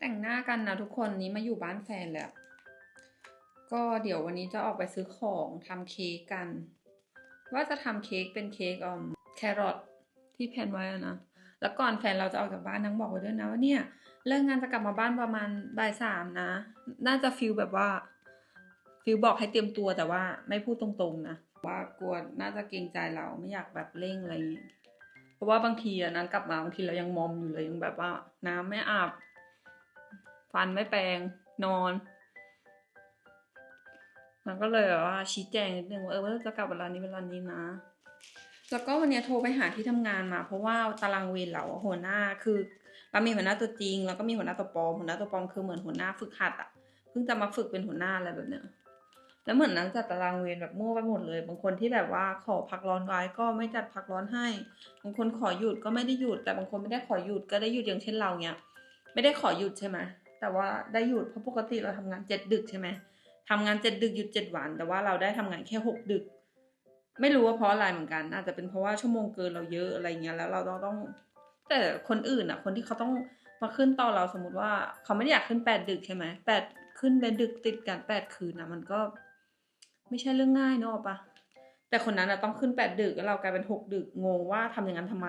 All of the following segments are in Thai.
แต่งหน้ากันนะทุกคนนี้มาอยู่บ้านแฟนแล้ว ก็เดี๋ยววันนี้จะออกไปซื้อของทำเค้กกัน ว่าจะทำเค้กเป็นเค้กอมแครอทที่แพนไว้นะแล้วก่อนแฟนเราจะออกจากบ้านนังบอกไว้ด้วยนะว่าเนี่ยเลิกงานจะกลับมาบ้านประมาณบ่ายสามนะ น่าจะฟิลแบบว่าฟิลบอกให้เตรียมตัวแต่ว่าไม่พูดตรงๆนะว่ากลัวน่าจะเกรงใจเราไม่อยากแบบเร่งอะไรอย่างงี้เพราะว่าบางทีอะนั้นกลับมาบางทีเรายังมอมอยู่เลยยังแบบว่า น้ำไม่อาบ ฟันไม่แปรงนอนมันก็เลยแบบว่าชี้แจงนิดนึงว่าเออว่าจะกลับเวลานี้เวลานี้นะ แล้วก็วันนี้โทรไปหาที่ทำงานมา เพราะว่าตารางเวรเราหัวหน้าคือเรามีหัวหน้าตัวจริง แล้วก็มีหัวหน้าตัวปลอมหัวหน้าตัวปลอมคือเหมือนหัวหน้าฝึกหัดอะเพิ่งจะมาฝึกเป็นหัวหน้าอะไรแบบเนี้ยแล้วเหมือนนั้นจัดตารางเวรแบบมั่วไปหมดเลย บางคนที่แบบว่าขอพักร้อนไว้ก็ไม่จัดพักร้อนให้ บางคนขอหยุดก็ไม่ได้หยุด แต่บางคนไม่ได้ขอหยุดก็ได้หยุดอย่างเช่นเราเนี้ย ไม่ได้ขอหยุดใช่ไหม แต่ว่าได้หยุดเพราะปกติเราทำงานเจ็ดดึกใช่ไหมทำงานเจ็ดดึกหยุดเจ็ดวัน แต่ว่าเราได้ทำงานแค่หกดึก ไม่รู้ว่าเพราะอะไรเหมือนกันอาจจะเป็นเพราะว่าชั่วโมงเกินเราเยอะอะไรเงี้ยแล้วเราต้องต้อง แต่คนอื่นอะ คนที่เขาต้องมาขึ้นต่อเราสมมติว่าเขาไม่ได้อยากขึ้นแปดดึกใช่ไหมแปดขึ้นเป็นดึกติดกันแปดคืนนะมันก็ ไม่ใช่เรื่องง่ายเนอะปะแต่คนนั้นอะต้องขึ้นแปดดึกแล้วเรากลายเป็นหกดึกงงว่าทำอย่างนั้นทำไม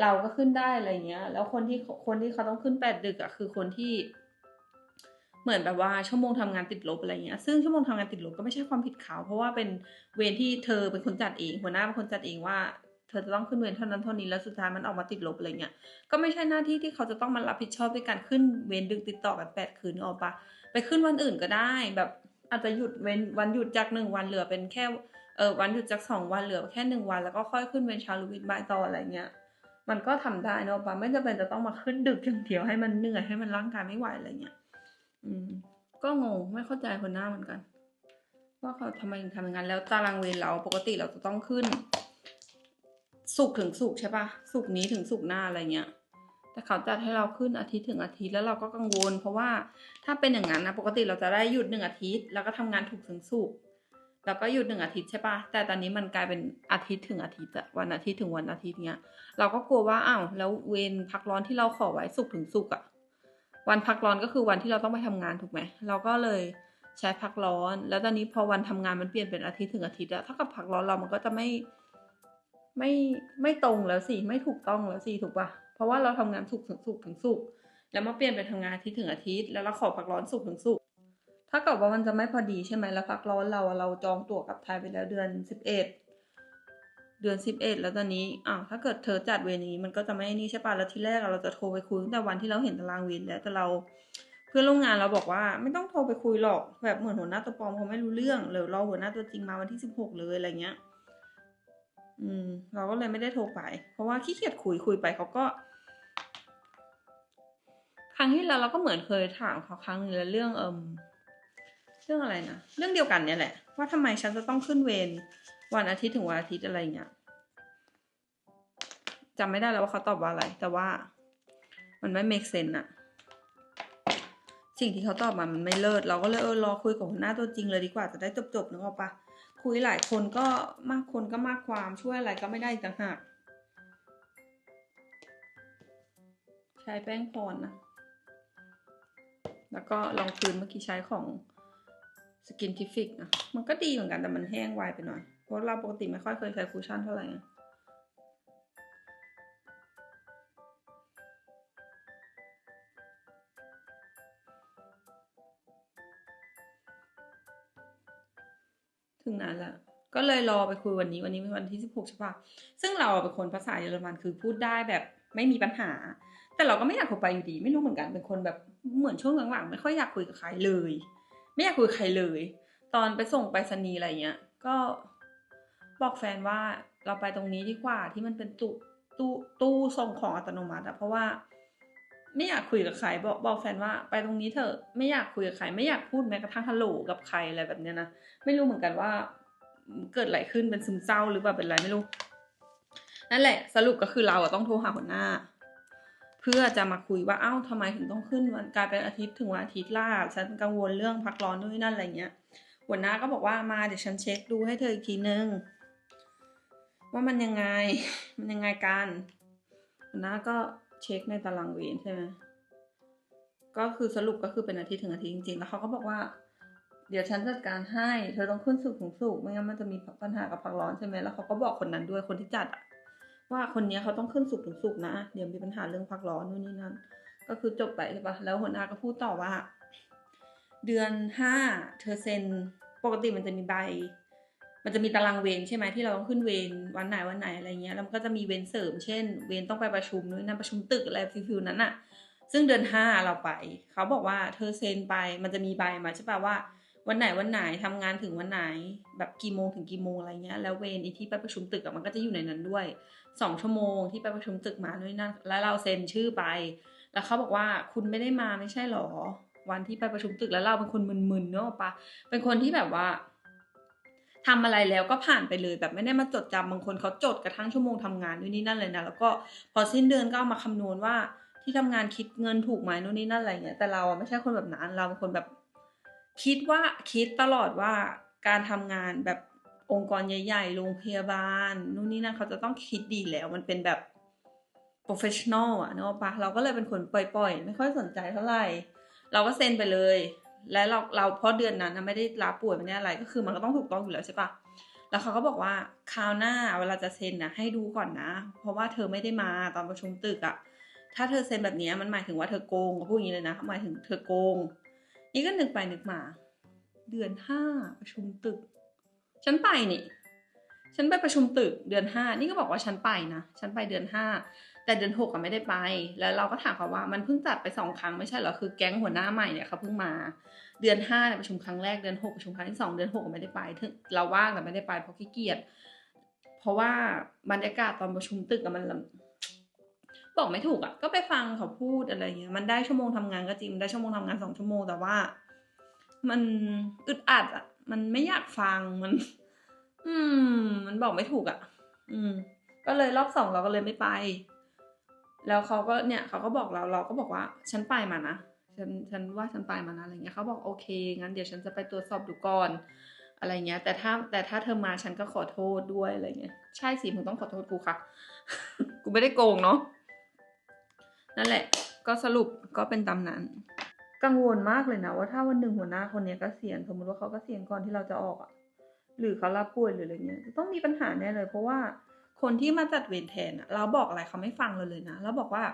เราก็ขึ้นได้อะไรเงี้ย แล้วคนที่คนที่เขาต้องขึ้นแปดดึกอะคือคนที่ เหมือนแบบว่าชั่วโมงทำงานติดลบอะไรเงี้ย ซึ่งชั่วโมงทำงานติดลบก็ไม่ใช่ความผิดเขา เพราะว่าเป็นเวรที่เธอเป็นคนจัดเอง หัวหน้าเป็นคนจัดเองว่าเธอจะต้องขึ้นเวรเท่านั้นเท่านี้แล้วสุดท้ายมันออกมาติดลบอะไรเงี้ย ก็ไม่ใช่หน้าที่ที่เขาจะต้องมารับผิดชอบด้วยการขึ้นเวรดึกติดต่อกันแปดคืนออกปะไปขึ้นวันอื่นก็ได้แบบอาจจะหยุดเว้นวันหยุดจากหนึ่งวันเหลือเป็นแค่เออวันหยุดจากสองวันเหลือแค่หนึ่งวัน แล้วก็ค่อยขึ้นเวรเช้าหรือเวรบ่ายต่ออะไรเงี้ย มันก็ทำได้เนอะปะไม่จำเป็นจะต้องมาขึ้นดึกอย่างเดียวให้มันเหนื่อยให้มันร่างกายไม่ไหวอะไรเงี้ยอืม ก็งงไม่เข้าใจคนหน้าเหมือนกัน ว่าเขาทำไมถึงทำอย่างนั้นแล้วตารางเวรเราปกติเราจะต้องขึ้น สุกถึงสุกใช่ปะสุกนี้ถึงสุกหน้าอะไรเงี้ยแต่เขาจัดให้เราขึ้นอาทิตย์ถึงอาทิตย์แล้วเราก็กังวล เพราะว่าถ้าเป็นอย่างนั้นนะปกติเราจะได้หยุดหนึ่งอาทิตย์ แล้วก็ทำงานถูกถึงสุก แล้วก็หยุดหนึ่งอาทิตย์ใช่ปะแต่ตอนนี้มันกลายเป็นอาทิตย์ถึงอาทิตย์อะวันอาทิตย์ถึงวันอาทิตย์เนี้ย เราก็กลัวว่าอ้าวแล้วเวรพักร้อนที่เราขอไว้สุกถึงสุกอะวันพักร้อนก็คือวันที่เราต้องไปทำงานถูกไหมเราก็เลยใช้พักร้อน แล้วตอนนี้พอวันทำงานมันเปลี่ยนเป็นอาทิตย์ถึงอาทิตย์อะถ้ากับพักร้อนเรามันก็จะไม่ไม่ไม่ตรงแล้วสิไม่ถูกต้องแล้วสิถูกปะเพราะว่าเราทำงานสุกถึงสุกถึงสุกแล้วมาเปลี่ยนเป็นทำงานอาทิตย์ถึงอาทิตย์แล้วเราขอพักร้อนสุกถึงสุก ถ้าเกิดว่ามันจะไม่พอดีใช่ไหมแล้วพักร้อนเราเราจองตั๋วกับไทยไปแล้วเดือนสิบเอ็ดเดือนสิบเอ็ดแล้วตอนนี้อ้าวถ้าเกิดเธอจัดเวรนี้มันก็จะไม่นี่ใช่ปะแล้วที่แรกเราจะโทรไปคุยตั้งแต่วันที่เราเห็นตารางเวรแล้วแต่เราเพื่อนร่วมงานเราบอกว่าไม่ต้องโทรไปคุยหรอกแบบเหมือนหัวหน้าตัวปลอมเขาไม่รู้เรื่องเดี๋ยรอหัวหน้าตัวจริงมาวันที่สิบหกเลยอะไรเงี้ยอืมเราก็เลยไม่ได้โทรไป เพราะว่าขี้เกียจคุยคุยไปเขาก็ครั้งที่แล้วเราก็เหมือนเคยถามเขาครั้งนึงแล้วเรื่องเอิม เรื่องอะไรนะเรื่องเดียวกันเนี่ยแหละ ว่าทำไมฉันจะต้องขึ้นเวรวันอาทิตย์ถึงวันอาทิตย์อะไรเงี้ยจำไม่ได้แล้วว่าเขาตอบว่าอะไร แต่ว่ามันไม่ make sense อะสิ่งที่เขาตอบมามันไม่เลิศเราก็เลยเออรอคุยกับหัวหน้าตัวจริงเลยดีกว่าจะได้จบๆนึกออกปะคุยหลายคนก็มากคนก็มากความช่วยอะไรก็ไม่ได้อีกต่างหากใช้แป้งพรนะ แล้วก็ลองพื้นเมื่อกี้ใช้ของ สกินทิฟิกนะมันก็ดีเหมือนกันแต่มันแห้งไวไปหน่อย เพราะเราปกติไม่ค่อยเคยใช้คูชั่นเท่าไหร่นะถึงนั้นแล้วก็เลยรอไปคุยวันนี้วันนี้เป็นวันที่สิบหกใช่ปะซึ่งเราเป็นคนภาษาเยอรมันคือพูดได้แบบไม่มีปัญหา แต่เราก็ไม่อยากโทรไปอยู่ดี ไม่รู้เหมือนกันเป็นคนแบบเหมือนช่วงหลังๆไม่ค่อยอยากคุยกับใครเลย ไม่อยากคุยกับใครเลย ตอนไปส่งไปรษณีย์อะไรเงี้ย ก็บอกแฟนว่าเราไปตรงนี้ดีกว่าที่มันเป็นตู้ตู้ตู้ส่งของอัตโนมัติอะเพราะว่า ไม่อยากคุยกับใครบอกบอกแฟนว่าไปตรงนี้เถอะไม่อยากคุยกับใครไม่อยากพูดแม้กระทั่งฮัลโหลกับใครอะไรแบบเนี้ยนะไม่รู้เหมือนกันว่า เกิดอะไรขึ้นเป็นซึมเศร้าหรือว่าเป็นอะไรไม่รู้นั่นแหละ สรุปก็คือเราอะต้องโทรหาหัวหน้า เพื่อจะมาคุยว่าเอ้าทำไมถึงต้องขึ้นวันกลายเป็นอาทิตย์ถึงวันอาทิตย์ล่าฉันกังวลเรื่องพักร้อนนู่นนั่นอะไรเงี้ยหัวหน้าก็บอกว่ามาเดี๋ยวฉันเช็คดูให้เธออีกทีนึงว่ามันยังไงมันยังไงกันหัวหน้าก็เช็คในตารางเวรใช่ไหมก็คือสรุปก็คือเป็นอาทิตย์ถึงอาทิตย์จริงๆ แล้วเขาก็บอกว่า เดี๋ยวฉันจัดการให้ เธอต้องขึ้นสุขถึงสุขไม่งั้นมันจะมีปัญหากับพักร้อนใช่ไหมแล้วเขาก็บอกคนนั้นด้วยคนที่จัดอะ ว่าคนนี้เขาต้องขึ้นสุขถึงสุขนะ เดี๋ยวมีปัญหาเรื่องพักร้อนนู่นนี่นั่น ก็คือจบไปใช่ปะแล้วหัวหน้าก็พูดต่อว่า เดือนห้าเธอเซ็นปกติมันจะมีใบ มันจะมีตารางเวรใช่ไหมที่เราต้องขึ้นเวรวันไหนวันไหนอะไรเงี้ยแล้วมันก็จะมีเวรเสริมเช่น เวรต้องไปประชุมนู่นนั่นประชุมตึกอะไรฟิวๆนั้นอะซึ่งเดือนห้าเราไป เขาบอกว่าเธอเซ็นไปมันจะมีใบมาใช่ปะว่าวันไหนวันไหนทำงานถึงวันไหน แบบกี่โมงถึงกี่โมงอะไรเงี้ยแล้วเวรไอที่ไปประชุมตึกอะมันก็จะอยู่ในนั้นด้วย สองชั่วโมงที่ไปประชุมตึกมาด้วยนั่นแล้วเราเซ็นชื่อไป แล้วเขาบอกว่าคุณไม่ได้มาไม่ใช่หรอ วันที่ไปประชุมตึกแล้วเราเป็นคนมึนๆเนอะปะเป็นคนที่แบบว่าทำอะไรแล้วก็ผ่านไปเลยแบบไม่ได้มาจดจำบางคนเขาจดกระทั่งชั่วโมงทำงานนู่นนี่นั่นเลยนะแล้วก็พอสิ้นเดือนก็เอามาคำนวณว่าที่ทำงานคิดเงินถูกไหมนู่นนี่นั่นอะไรเงี้ยแต่เราไม่ใช่คนแบบนั้นเราเป็นคนแบบ คิดว่าคิดตลอดว่าการทำงานแบบ องค์กรใหญ่ๆ โรงพยาบาล นู่นนี่นั่นเขาจะต้องคิดดีแล้ว มันเป็นแบบ professional อะเนอะปะเราก็เลยเป็นคนปล่อยๆ ไม่ค่อยสนใจเท่าไหร่ เราก็เซ็นไปเลย และเราเราเพราะเดือนนั้นไม่ได้ลาป่วยไม่ได้อะไร ก็คือมันก็ต้องถูกต้องอยู่แล้วใช่ปะแล้วเขาก็บอกว่าคราวหน้าเวลาจะเซ็นนะให้ดูก่อนนะ เพราะว่าเธอไม่ได้มาตอนประชุมตึกอะถ้าเธอเซ็นแบบนี้มันหมายถึงว่าเธอโกงเขาพูดอย่างนี้เลยนะหมายถึงเธอโกง นี่ก็นึกไปนึกมา เดือนห้าประชุมตึก ฉันไปนี่ ฉันไปประชุมตึกเดือนห้านี่ก็บอกว่าฉันไปนะ ฉันไปเดือนห้าแต่เดือนหกก็ไม่ได้ไป แล้วเราก็ถามเขาว่ามันเพิ่งจัดไปสองครั้งไม่ใช่เหรอ คือแก๊งหัวหน้าใหม่เนี่ยเขาเพิ่งมา เดือนห้าเนี่ยประชุมครั้งแรก เดือนหกประชุมครั้งที่สองเดือนหกก็ไม่ได้ไปถึงเราว่างแต่ไม่ได้ไปเพราะขี้เกียจ เพราะว่าบรรยากาศตอนประชุมตึกอะมันบอกไม่ถูกอะก็ไปฟังเขาพูดอะไรเงี้ย มันได้ชั่วโมงทำงานก็จริง ได้ชั่วโมงทำงานสองชั่วโมงแต่ว่า มันอึดอัดอะ มันไม่อยากฟังมัน อืม มันบอกไม่ถูกอะอืม ก็เลยรอบสองเราก็เลยไม่ไป แล้วเขาก็เนี่ยเขาก็บอกเราเราก็บอกว่า ฉันไปมานะฉันฉันว่าฉันไปมานะอะไรเงี้ยเขาบอกโอเคงั้นเดี๋ยวฉันจะไปตรวจสอบดูก่อน อะไรเงี้ย แต่ถ้าแต่ถ้าเธอมาฉันก็ขอโทษด้วยอะไรเงี้ยใช่สิมึงต้องขอโทษกูค่ะ กูไม่ได้โกงเนาะนั่นแหละ ก็สรุปก็เป็นตามนั้น กังวลมากเลยนะว่าถ้าวันหนึ่งหัวหน้าคนนี้ก็เสียณสมมติว่าเขาก็เสียณก่อนที่เราจะออกอะหรือเขาลาป่วยหรืออะไรเงี้ยจะต้องมีปัญหาแน่เลย เพราะว่าคนที่มาจัดเวรแทนเราบอกอะไรเขาไม่ฟังเราเลยนะแล้วบอกว่า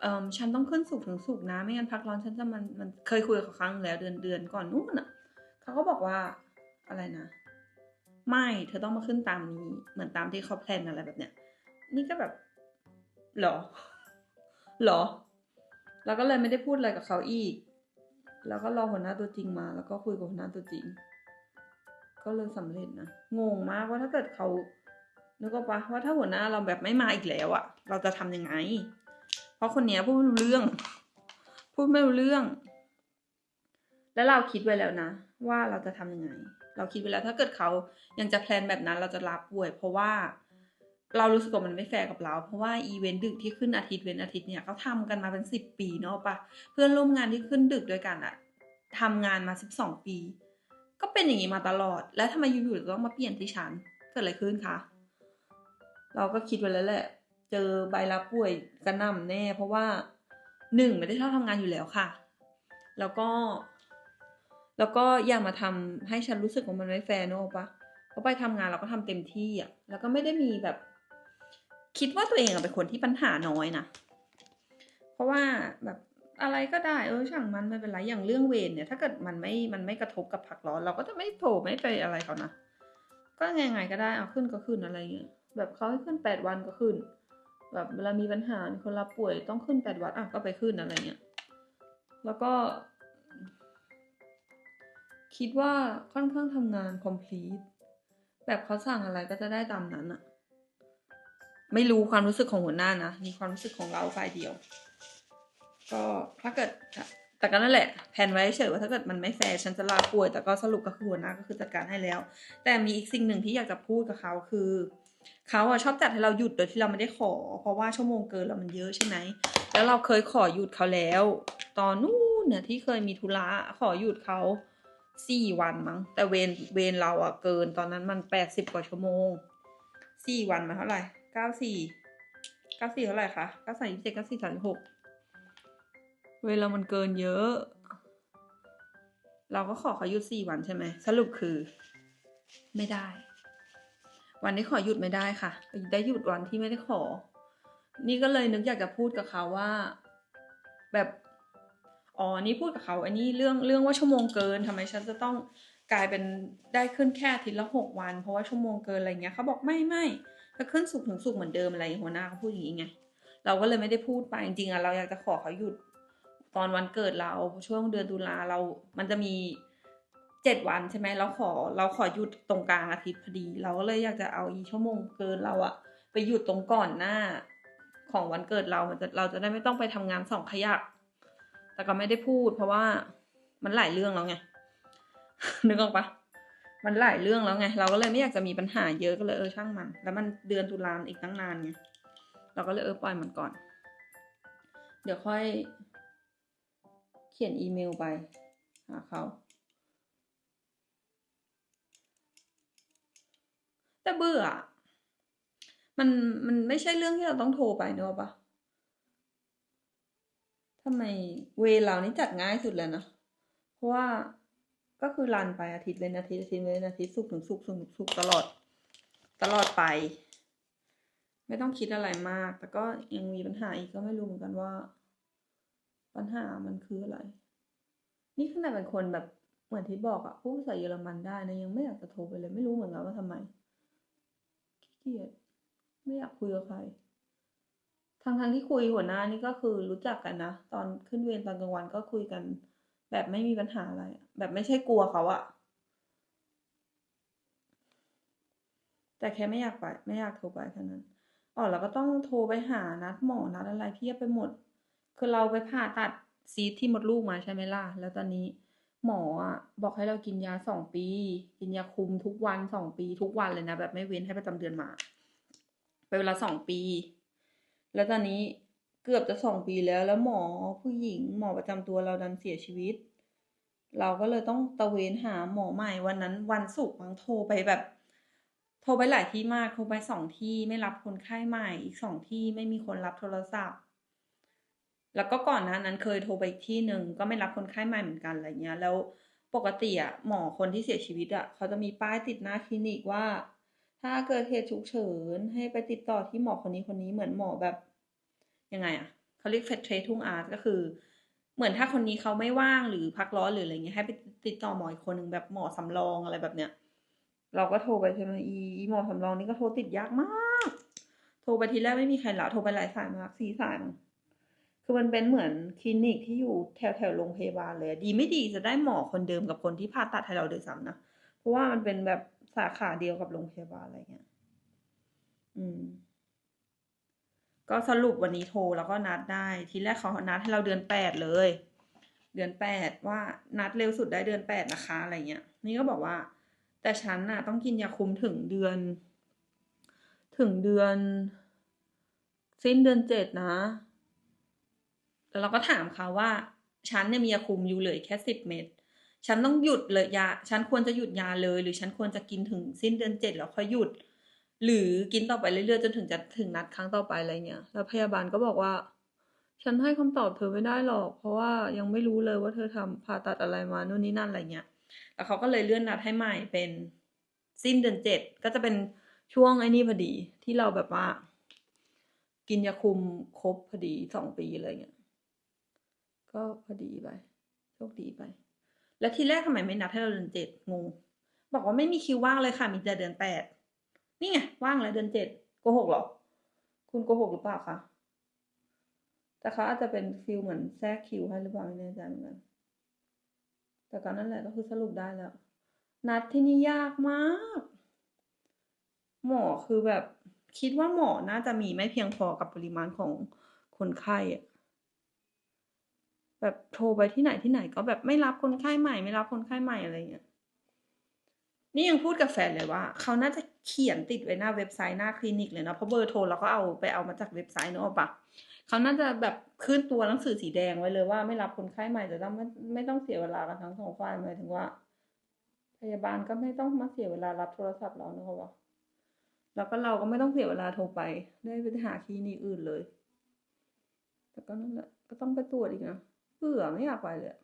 เออฉันต้องขึ้นสุกถึงสุกนะ ไม่งั้นพักร้อนฉันจะมันมันเคยคุยกับเขาครั้งแล้วเดือนเดือนก่อนนู้นอะเขาก็บอกว่าอะไรนะ ไม่เธอต้องมาขึ้นตามนี้ เหมือนตามที่เขาแพลนอะไรแบบเนี้ยนี่ก็แบบหรอหรอ แล้วก็เลยไม่ได้พูดอะไรกับเขาอีก แล้วก็รอหัวหน้าตัวจริงมา แล้วก็คุยกับหัวหน้าตัวจริง ก็เลยสำเร็จนะ งงมากว่าถ้าเกิดเขานึกออกปะว่าถ้าหัวหน้าเราแบบไม่มาอีกแล้วอะเราจะทำยังไง เพราะคนเนี้ยพูดไม่รู้เรื่อง พูดไม่รู้เรื่อง แล้วเราคิดไว้แล้วนะ ว่าเราจะทำยังไง เราคิดไว้แล้วถ้าเกิดเขายังจะแพลนแบบนั้นเราจะรับป่วย เพราะว่า เรารู้สึกว่ามันไม่แฟร์กับเรา เพราะว่าอีเวนต์ดึกที่ขึ้นอาทิตย์เว้นอาทิตย์เนี่ยเขาทำกันมาเป็นสิบปีเนาะปะเพื่อนร่วมงานที่ขึ้นดึกด้วยกันอะทำงานมาสิบสองปี ก็เป็นอย่างนี้มาตลอด แล้วทำไมอยู่ๆต้องมาเปลี่ยนที่ฉันเกิดอะไรขึ้นคะเราก็คิดไว้แล้วแหละ เจอใบรับป่วยกระน่ำแน่ เพราะว่าหนึ่งไม่ได้ชอบทำงานอยู่แล้วค่ะ แล้วก็ แล้วก็อย่ามาทำให้ฉันรู้สึกว่ามันไม่แฟร์เนอะปะเพราะไปทำงานเราก็ทำเต็มที่อะแล้วก็ไม่ได้มีแบบ คิดว่าตัวเองอะเป็นคนที่ปัญหาน้อยนะเพราะว่าแบบอะไรก็ได้เออช่างมันไม่เป็นไรอย่างเรื่องเวรเนี่ย ถ้าเกิดมันไม่มันไม่กระทบกับผักร้อน เราก็จะไม่โทรไม่ไปอะไรเขานะก็ไงไงก็ได้เอาขึ้นก็ขึ้นอะไรเงี้ยแบบเขาให้ขึ้นแปดวันก็ขึ้น แบบเวลามีปัญหาคนรับป่วยต้องขึ้นแปดวันอะก็ไปขึ้นอะไรเงี้ยแล้วก็ คิดว่าค่อนข้างทำงาน complete แบบเขาสั่งอะไรก็จะได้ตามนั้นอะ ไม่รู้ความรู้สึกของหัวหน้านะ มีความรู้สึกของเราฝ่ายเดียว ก็ถ้าเกิด แต่ก็นั่นแหละแผนไว้เฉยว่าถ้าเกิดมันไม่แฟร์ฉันจะลาป่วย แต่ก็สรุปก็คือหัวหน้าก็คือจัดการให้แล้ว แต่มีอีกสิ่งหนึ่งที่อยากจะพูดกับเขาคือเขาอะชอบจัดให้เราหยุดโดยที่เราไม่ได้ขอ เพราะว่าชั่วโมงเกินเรามันเยอะใช่ไหมแล้วเราเคยขอหยุดเขาแล้ว ตอนนู้นเนี่ยที่เคยมีธุระขอหยุดเขาสี่วันมั้ง แต่เวรเวรเราอะเกินตอนนั้นมันแปดสิบกว่าชั่วโมงสี่วันมาเท่าไหร่ เก้าสี่เก้าสี่เท่าไหร่คะเก้าสามยี่สิบเจ็ดเก้าสี่สามหกเวลามันเกินเยอะ เราก็ขอเขาหยุดสี่วันใช่ไหมสรุปคือ ไม่ได้ วันที่ขอหยุดไม่ได้ค่ะ ได้หยุดวันที่ไม่ได้ขอ นี่ก็เลยนึกอยากจะพูดกับเขาว่า แบบอ๋อนี่พูดกับเขา อันนี้เรื่องเรื่องว่าชั่วโมงเกินทำไมฉันจะต้องกลายเป็นได้ขึ้นแค่อาทิตย์ละหกวัน เพราะว่าชั่วโมงเกินอะไรเงี้ยเขาบอกไม่ไม่ ก็ขึ้นสุกถึงสุกเหมือนเดิมอะไรอย่างหัวหน้าเขาพูดอย่างงี้ไงเราก็เลยไม่ได้พูดไปจริงๆอะเราอยากจะขอเขาหยุด ตอนวันเกิดเราช่วงเดือนตุลาเรา มันจะมีเจ็ดวันใช่ไหมเราขอเราขอหยุดตรงกลางอาทิตย์พอดี เราก็เลยอยากจะเอาอีชั่วโมงเกินเราอะไปหยุดตรงก่อนหน้าของวันเกิดเรามันจะเราจะได้ไม่ต้องไปทำงานสองขยัก แต่ก็ไม่ได้พูด เพราะว่ามันหลายเรื่องแล้วไง นึกออกปะ มันหลายเรื่องแล้วไง เราก็เลยไม่อยากจะมีปัญหาเยอะก็เลยเออช่างมัน แล้วมันเดือนตุลาอีกตั้งนานไงเราก็เลยเออปล่อยมันก่อน เดี๋ยวค่อย เขียนอีเมลไปหาเขาแต่เบื่ออะมันมันไม่ใช่เรื่องที่เราต้องโทรไปเนอะปะทำไมเวลานี้จัดง่ายสุดเลยนะ เพราะว่า ก็คือรันไปอาทิตย์เว้นอาทิตย์อาทิตย์เว้นอาทิตย์สุกถึงสุกสุกถึงสุกตลอด ตลอดไป ไม่ต้องคิดอะไรมาก แต่ก็ยังมีปัญหาอีกก็ไม่รู้เหมือนกันว่า ปัญหามันคืออะไร นี่ขนาดเป็นคนแบบเหมือนที่บอกอะพูดภาษาเยอรมันได้นะยังไม่อยากจะโทรไปเลย ไม่รู้เหมือนกันว่าทำไมขี้เกียจไม่อยากคุยกับใครทางทางที่คุยหัวหน้านี่ก็คือรู้จักกันนะตอนขึ้นเวรตอนกลางวันก็คุยกัน แบบไม่มีปัญหาอะไร แบบไม่ใช่กลัวเขาอะแต่แค่ไม่อยากไป ไม่อยากโทรไปแค่นั้นอ๋อแล้วก็ต้องโทรไปหานัดหมอนัดอะไรเพียบไปหมด คือเราไปผ่าตัดซีสที่มดลูกมาใช่ไหมล่ะ แล้วตอนนี้หมออะบอกให้เรากินยาสองปี กินยาคุมทุกวันสองปีทุกวันเลยนะ แบบไม่เว้นให้ประจำเดือนมาไปนเวลาสองปี แล้วตอนนี้ เกือบจะสองปีแล้ว แล้วหมอผู้หญิงหมอประจำตัวเราดันเสียชีวิต เราก็เลยต้องตะเวนหาหมอใหม่วันนั้นวันศุกร์มังโทรไปแบบ โทรไปหลายที่มากโทรไปสองที่ไม่รับคนไข้ใหม่อีกสองที่ไม่มีคนรับโทรศัพท์ แล้วก็ก่อนหน้านั้นเคยโทรไปอีกที่หนึ่งก็ไม่รับคนไข้ใหม่เหมือนกันอะไรเงี้ย แล้วปกติอะหมอคนที่เสียชีวิตอะเขาจะมีป้ายติดหน้าคลินิกว่า ถ้าเกิดเหตุฉุกเฉินให้ไปติดต่อที่หมอคนนี้คนนี้เหมือนหมอแบบ ยังไงอะเขาเรียกเฟสเทรทุ่งอาร์ตก็คือ เหมือนถ้าคนนี้เขาไม่ว่างหรือพักร้อนหรืออะไรเงี้ยให้ไปติดต่อหมออีกคนหนึ่งแบบหมอสำรองอะไรแบบเนี้ยเราก็โทรไปใช่ไหมอีหมอสำรองนี่ก็โทรติดยากมาก โทรไปทีแรกไม่มีใครรับโทรไปหลายสายมากสี่สายมั้งคือมันเป็นเหมือนคลินิกที่อยู่แถวแถวโรงพยาบาลเลย ดีไม่ดีจะได้หมอคนเดิมกับคนที่ผ่าตัดให้เราโดยซ้ำนะเพราะว่ามันเป็นแบบสาขาเดียวกับโรงพยาบาลอะไรเงี้ย อืม ก็สรุปวันนี้โทรแล้วก็นัดได้ ทีแรกเขานัดให้เราเดือนแปดเลย เดือนแปดว่านัดเร็วสุดได้เดือนแปดนะคะอะไรเงี้ย นี่ก็บอกว่า แต่ฉันน่ะต้องกินยาคุมถึงเดือน ถึงเดือน สิ้นเดือนเจ็ดนะ แล้วเราก็ถามเขาว่า ฉันเนี่ยมียาคุมอยู่เลืออกแค่สิบเม็ดฉันต้องหยุดเลยยา ฉันควรจะหยุดยาเลย หรือฉันควรจะกินถึงสิ้นเดือนเจ็ดแล้วค่อยหยุด หรือกินต่อไปเรื่อยๆจนถึงจะถึงนัดครั้งต่อไปอะไรเงี้ยแล้วพยาบาลก็บอกว่า ฉันให้คำตอบเธอไม่ได้หรอก เพราะว่ายังไม่รู้เลยว่าเธอทำผ่าตัดอะไรมานู่นนี่นั่นอะไรเงี้ยแล้วเขาก็เลยเลื่อนนัดให้ใหม่เป็นสิ้นเดือนเจ็ดก็จะเป็นช่วงไอ้นี่พอดีที่เราแบบว่า กินยาคุมครบพอดีสองปีอะไรเงี้ยก็พอดีไปโชคดีไป แล้วทีแรกทำไมไม่นัดให้เราเดือนเจ็ดงงบอกว่าไม่มีคิวว่างเลยค่ะมีแต่เดือนแปด นี่ไงว่างแล้วเดือนเจ็ดโกหกเหรอ คุณโกหกหรือเปล่าคะแต่เขาอาจจะเป็นฟิลเหมือนแทรกคิวให้หรือเปล่าไม่แน่ใจเหมือนกันแต่ก็นั่นแหละก็คือสรุปได้แล้ว นัดที่นี่ยากมาก หมอคือแบบคิดว่าหมอน่าจะมีไม่เพียงพอกับปริมาณของคนไข้อะแบบโทรไปที่ไหนที่ไหนก็แบบไม่รับคนไข้ใหม่ ไม่รับคนไข้ใหม่อะไรเงี้ย นี่ยังพูดกับแฟนเลยว่า เขาน่าจะเขียนติดไว้หน้าเว็บไซต์หน้าคลินิกเลยนะเพราะเบอร์โทรเราก็เอาไปเอามาจากเว็บไซต์เนอะปะเขาน่าจะแบบขึ้นตัวหนังสือสีแดงไว้เลยว่าไม่รับคนไข้ใหม่แต่ต้องไม่ไม่ต้องเสียเวลากันทั้งสองฝ่ายหมายถึงว่า พยาบาลก็ไม่ต้องมาเสียเวลารับโทรศัพท์เราเนะครับว่าแล้วก็เราก็ไม่ต้องเสียเวลาโทรไป ได้ไปหาคลินิกอื่นเลย แต่ก็นั่นแหละก็ต้องไปตรวจอีกนะเบื่อไม่อยากไปเลยอะ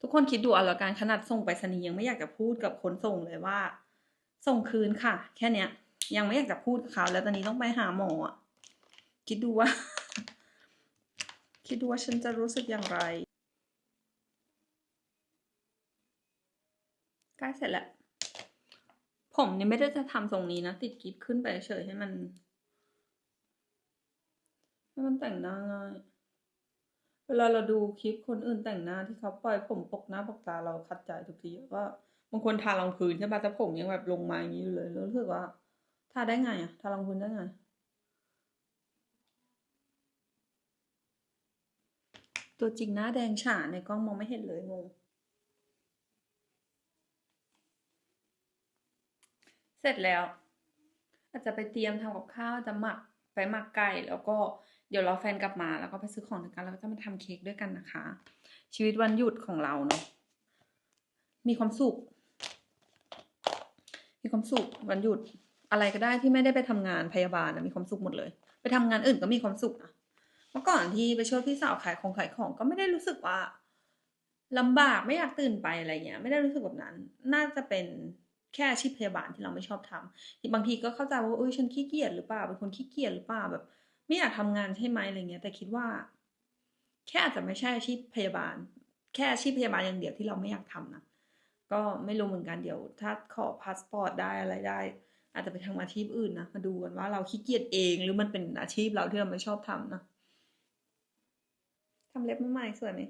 ทุกคนคิดดูเอาละกันขนาดส่งไปรษณีย์ยังไม่อยากจะพูดกับคนส่งเลยว่า ส่งคืนค่ะ แค่เนี้ย ยังไม่อยากจะพูดกับเขาแล้วตอนนี้ต้องไปหาหมออะคิดดูว่า คิดดูว่าฉันจะรู้สึกอย่างไรใกล้เสร็จแล้ว ผมเนี่ยไม่ได้จะทำทรงนี้นะ ติดกิ๊บขึ้นไปเฉยให้มัน ให้มันแต่งหน้าง่าย เวลาเราดูคลิปคนอื่นแต่งหน้าที่เขาปล่อยผมปกหน้าปกตาเราขัดใจทุกทีว่าบางคนทารองพื้นใช่ปะแต่ผมยังแบบลงมาอย่างนี้อยู่เลยแล้วรู้สึกว่าทาได้ไงอะทารองพื้นได้ไงตัวจริงหน้าแดงฉานในกล้องมองไม่เห็นเลยงง เสร็จแล้ว อาจจะไปเตรียมทำกับข้าวจะหมักไปหมักไก่แล้วก็ เดี๋ยวรอแฟนกลับมาแล้วก็ไปซื้อของด้วยกัน แล้วก็จะมาทำเค้กด้วยกันนะคะ ชีวิตวันหยุดของเราเนาะมีความสุข มีความสุขวันหยุด อะไรก็ได้ที่ไม่ได้ไปทำงานพยาบาลนะมีความสุขหมดเลย ไปทำงานอื่นก็มีความสุขนะเมื่อก่อนที่ไปช่วยพี่สาวขายของขายของก็ไม่ได้รู้สึกว่าลำบากไม่อยากตื่นไปอะไรเงี้ย ไม่ได้รู้สึกแบบนั้น น่าจะเป็นแค่อาชีพพยาบาลที่เราไม่ชอบทำบางทีก็เข้าใจว่าเอ้ยฉันขี้เกียจหรือเปล่าเป็นคนขี้เกียจหรือเปล่าแบบ ไม่อยากทำงานใช่ไหมอะไรเงี้ย แต่คิดว่า แค่อาจจะไม่ใช่อาชีพพยาบาล แค่อาชีพพยาบาลอย่างเดียวที่เราไม่อยากทำนะก็ไม่รู้เหมือนกันเดี๋ยวถ้าขอพาสปอร์ตได้อะไรได้ อาจจะไปทำอาชีพอื่นนะมาดูกันว่าเราขี้เกียจเองหรือมันเป็นอาชีพเราที่เราไม่ชอบทำนะทำเล็บมาใหม่สวยไหม